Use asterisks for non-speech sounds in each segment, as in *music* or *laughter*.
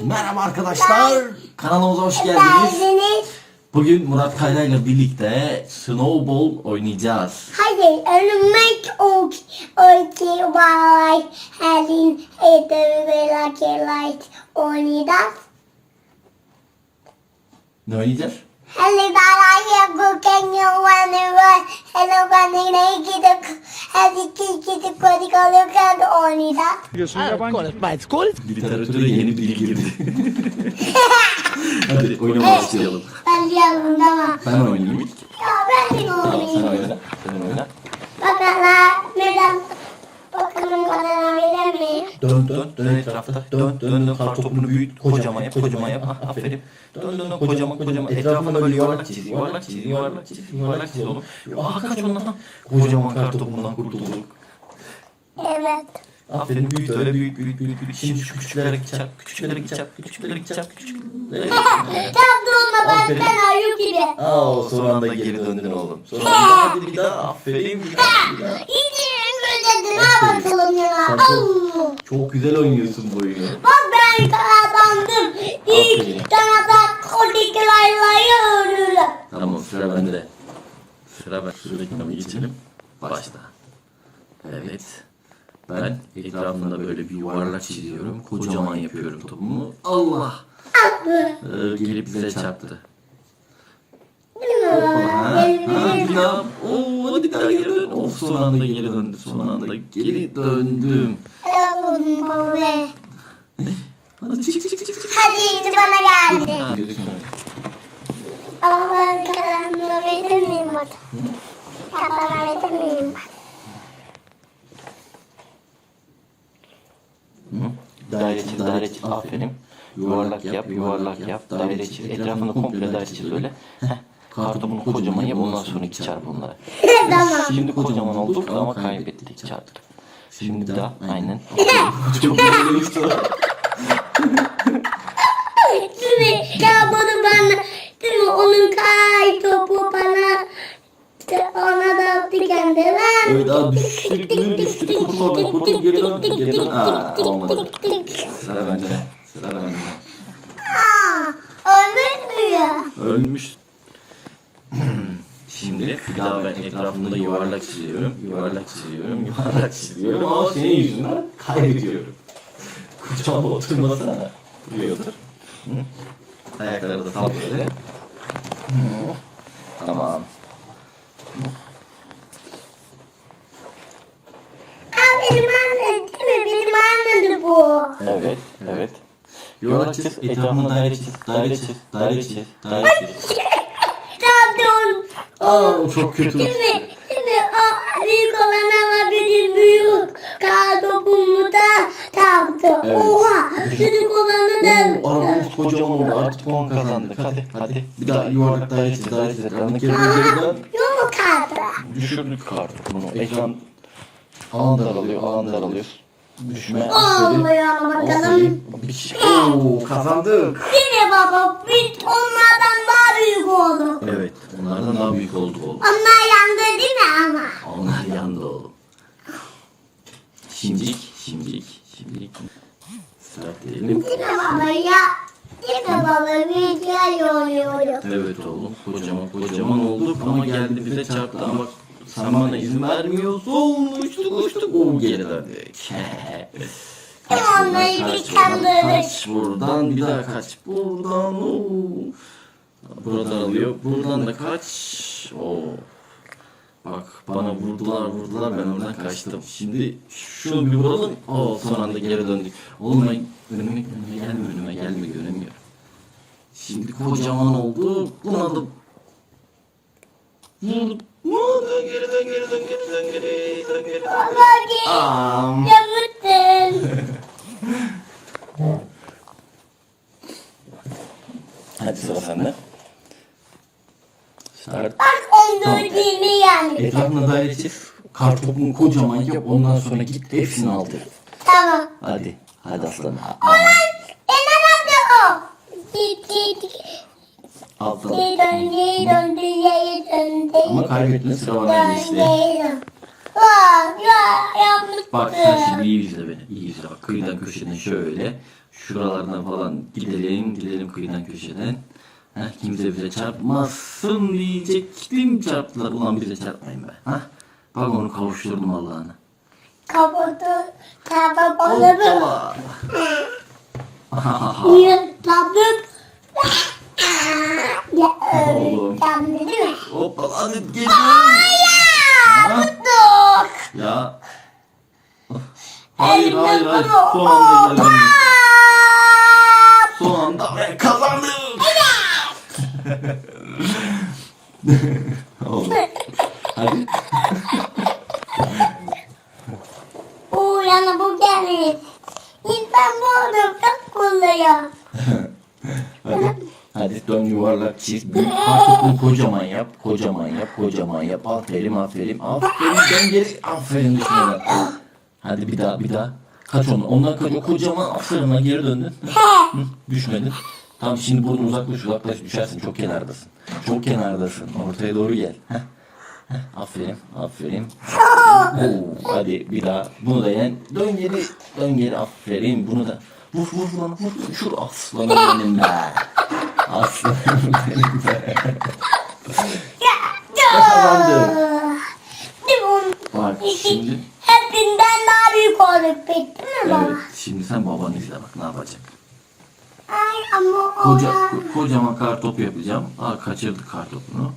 Merhaba arkadaşlar. Kanalımıza hoş geldiniz. Bugün Murat Kayra ile birlikte Snowball oynayacağız. Hayır, ölmek ok, ok, bağlay, helin, ve light, oynayacağız. Ne oynayacağız? Hello, bağlay, yaparken yollanır var. Hello, ben nereye gidip, hadi ki gidip, hadi kalırken de oynayacağız. Biliyorsun yabancı. Literatüre yeni bir dil girdi. *laughs* Hadi oynamaya başlayalım. Ben diyorum tamam. Ben oynayayım ilk. Ya ben de Tamam sen oynayayım. oyna. Sen oyna. Bakalım, neden? Bakalım miyim? Dön dön dön etrafta. Dön dön dön kartopunu büyüt. Kocaman yap kocaman yap. Ha, aferin. Dön dön dön kocaman kocaman. Etrafında böyle yuvarlak çiz. Yuvarlak çiz. Yuvarlak çiz. Yuvarlak çiz oğlum. Aa kaç ondan. Kocaman kartopundan kurtulduk. Evet. Aferin büyüt öyle büyüt büyüt büyüt büyüt. Şimdi şu küçüklere çarp. Küçüklere çarp. Küçüklere çarp. Küçüklere. Tam durma ben Aferin. sen ayı gibi. Aa son anda geri döndün oğlum. Son anda bir daha aferin bir daha. Ha bakalım ya. Sen çok- güzel oynuyorsun bu oyunu. Bak ben kazandım. Aferin. İlk kanada kodiklaylayı öldürdüm. Tamam sıra bende. Sıra ben. Sıradakine geçelim. Başla. Evet. Ben etrafında böyle bir yuvarlak çiziyorum. Kocaman yapıyorum topumu. Allah! Ee, gelip bize çarptı. Hoppa, ha, ha, bir daha. Oo, hadi daha geri dön. Of son anda geri döndü. Son anda geri döndüm. Hadi Hadi çık çık çık çık. çık. şimdi bana geldi. Ben kazanımı verir miyim bak? Kazanımı verir miyim bak? Hı? Daire çiz, daire çiz. Aferin. Yuvarlak yap, yuvarlak yap. Daire çiz. Etrafını komple daire çiz böyle. Heh. Kartopunu kocaman yap. Ondan sonra iki çarp onlara. Şimdi kocaman olduk ama kaybettik çarptık. Şimdi bir daha *laughs* aynen. Çok güzel? Ya bunu bana, değil mi? Onun kay topu bana, ona da attı kendine. Evet abi düştük mü düştük. Kurtulmadan kurtulduk geri döndük geri döndük. Aa olmadı. Sıra bende. Sıra bende. Aa, ölmüş mü ya? Ölmüş. Şimdi bir daha ben etrafında yuvarlak çiziyorum, yuvarlak çiziyorum, yuvarlak çiziyorum ama senin yüzünden kaybediyorum. Kucağıma oturmasana. Buraya otur. Hı. Ayakları da tam böyle. Tamam. Aa, benim annem değil mi? Benim annem bu. Evet, evet. Yuvarlak çiz, etrafında daire çiz, daire çiz, daire çiz, daire çiz. Aa çok kötü. Değil mi? O büyük olan ama benim büyük kartopumu da taktı. Evet. Oha. Büyük olanı da Oo, arabamız kocaman oldu. Artık 10 kazandık. Hadi, hadi. Bir daha yuvarlak daire çiz, daire çiz. Ekranı geri dön, geri dön. Yumuk kaldı. Düşürdük kartı bunu. Ekran alan daralıyor, alan daralıyor. Düşme. Olmuyor ama bakalım. Bir şey. Oo, kazandık. Mi baba? Biz onlardan daha büyük oldu. Evet, onlardan daha büyük olduk oğlum. Onlar yandı değil mi ama? Onlar yandı oğlum. Şimdilik, şimdilik, şimdilik. Sıra diyelim. Değil mi baba ya? Değil mi baba? Güzel oluyoruz. Evet oğlum, kocaman kocaman olduk ama geldi bize çarptı ama sen bana izin vermiyorsun. Uçtuk uçtuk. Oo geri döndük. *laughs* kaç buradan, kaç bir buradan, kaç buradan, kaç buradan. Alıyor. Buradan da kaç. Oo. Bak bana vurdular vurdular ben oradan kaçtım. Şimdi şunu bir vuralım. Oo son anda geri döndük. Oğlum ben önüme, önüme gelme önüme gelme göremiyorum. Şimdi kocaman oldu. Buna da vur. Vur, dön geri dön geri dön geri dön geri dön geri dön. Baba gel. Am. Yamutun. Hadi sıra sende. Start. Bak on dördüğümü yani. Etrafına daire çiz. Kartopunu kocaman yap. Ondan sonra git hepsini al. Tamam. Hadi. Hadi aslanım. E nerede o? Git git. Altın. Geri dön geri dön geri dön. Ama kaybetme sıra bana Dön geçti. geri dön. Aa, ya yapmıştım. Bak sen şimdi iyi izle beni. İyi izle bak. Kıyıdan köşeden şöyle. şuralarına falan gidelim, gidelim kıyıdan köşeden. Heh, kimse bize çarpmasın diyecektim çarptılar. Ulan bize çarpmayın be. Heh, bak onu kavuşturdum Allah'ına. Kapadı. Kapadı. Hoppala. *laughs* Yırtladım. *laughs* Ya öğretmen değil mi? Hoppala hadi. Ya Ha? tutuk. Ya. Hayır hayır hayır. Son anda geldim. Son anda ve. Oğlum. Hadi. Oo yana bu gelmiş. İnsan bu arada çok kulluyor. Hadi. Hadi dön yuvarlak çiz. Büyük kartopunu kocaman yap. Kocaman yap. Kocaman yap. Aferin aferin. Aferin. Dön geri. Aferin düşmeden. Hadi bir daha bir daha. Kaç onu. Ondan kaç. O kocaman aferin geri döndün. Hı, Düşmedin. Tamam şimdi buradan uzaklaş uzaklaş düşersin. Çok kenardasın. Çok kenardasın. Ortaya doğru gel. Heh. Heh, Aferin, aferin. Oo, hadi bir daha. Bunu da yen. Dön geri, dön geri. Aferin. Bunu da. Vur vur lan. Vur. Şur aslanım benim be. Aslanım benim be. Ne kazandı? Bak şimdi. Hepsinden daha büyük olduk bitti mi baba? Evet, şimdi sen babanı izle bak ne yapacak. Ama Koca, ona... ko- kocaman kar topu yapacağım. Aa kaçırdık kar topunu.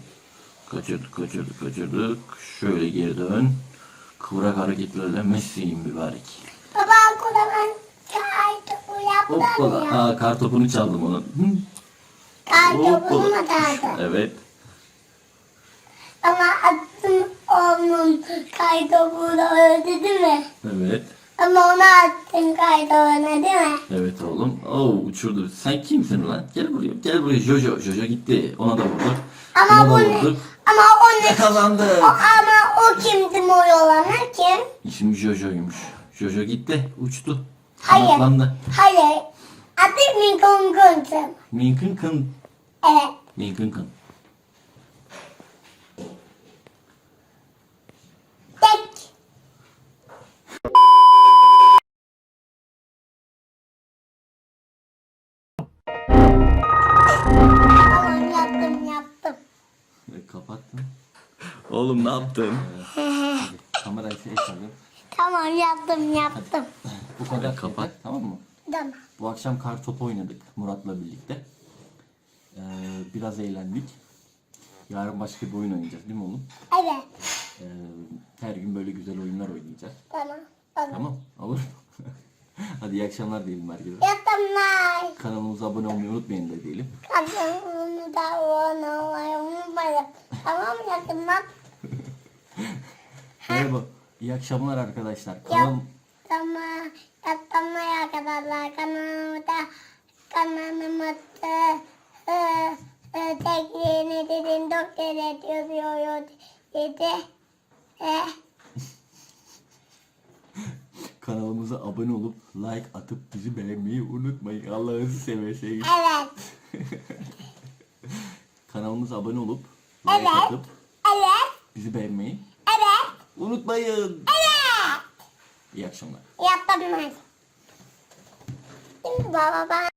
Kaçırdık, kaçırdık, kaçırdık. Şöyle geri dön. Kıvrak hareketlerle Messi'yim mübarek. Baba kocaman çay topu yaptın Hoppala. ya. Aa kar topunu çaldım onun. Hı. Kar topunu Hoppala. Evet. Ama attın onun kar topunu öldü değil mi? Evet. Ama onu attın kar topunu değil mi? Evet oğlum. Oo uçurdu. Sen kimsin lan? Gel buraya. Gel buraya. Jojo. Jojo gitti. Ona da vurduk. Ama Buna bu da ne? vurduk. Ama o Ne kazandık? O, ama o kimdi moyolana kim? İsmi Jojo'ymuş. Jojo gitti. Uçtu. Hayır. Kanatlandı. Hayır. Adı Minkun Kuntum. Minkın kın. Evet. Minkın kın. Oğlum ne yaptın? Kamerayı şey çalıyor. Tamam yaptım yaptım. Bu kadar kapat tamam mı? Tamam. Bu akşam kar topu oynadık Murat'la birlikte. Ee, biraz eğlendik. Yarın başka bir oyun oynayacağız değil mi oğlum? Evet. Ee, her gün böyle güzel oyunlar oynayacağız. Tamam. Tamam. Tamam olur? *laughs* Hadi iyi akşamlar diyelim herkese. Yaptımlar. Kanalımıza abone olmayı unutmayın da diyelim. Kadını da onu unutmayın. Tamam yaptımlar. Merhaba. İyi akşamlar arkadaşlar. Kanal... Yaptımlar. Yaptımlar arkadaşlar. Kanalımda kanalımda e, e, tekliğini dedin doktor ediyor dedi. E, *laughs* Kanalımıza abone olup like atıp bizi beğenmeyi unutmayın. Allah'ınızı severseniz. evet. *laughs* Kanalımıza abone olup like Evet. atıp Evet. bizi beğenmeyi. Unutmayın. Evet. İyi akşamlar. Yaptımlar. Şimdi baba ben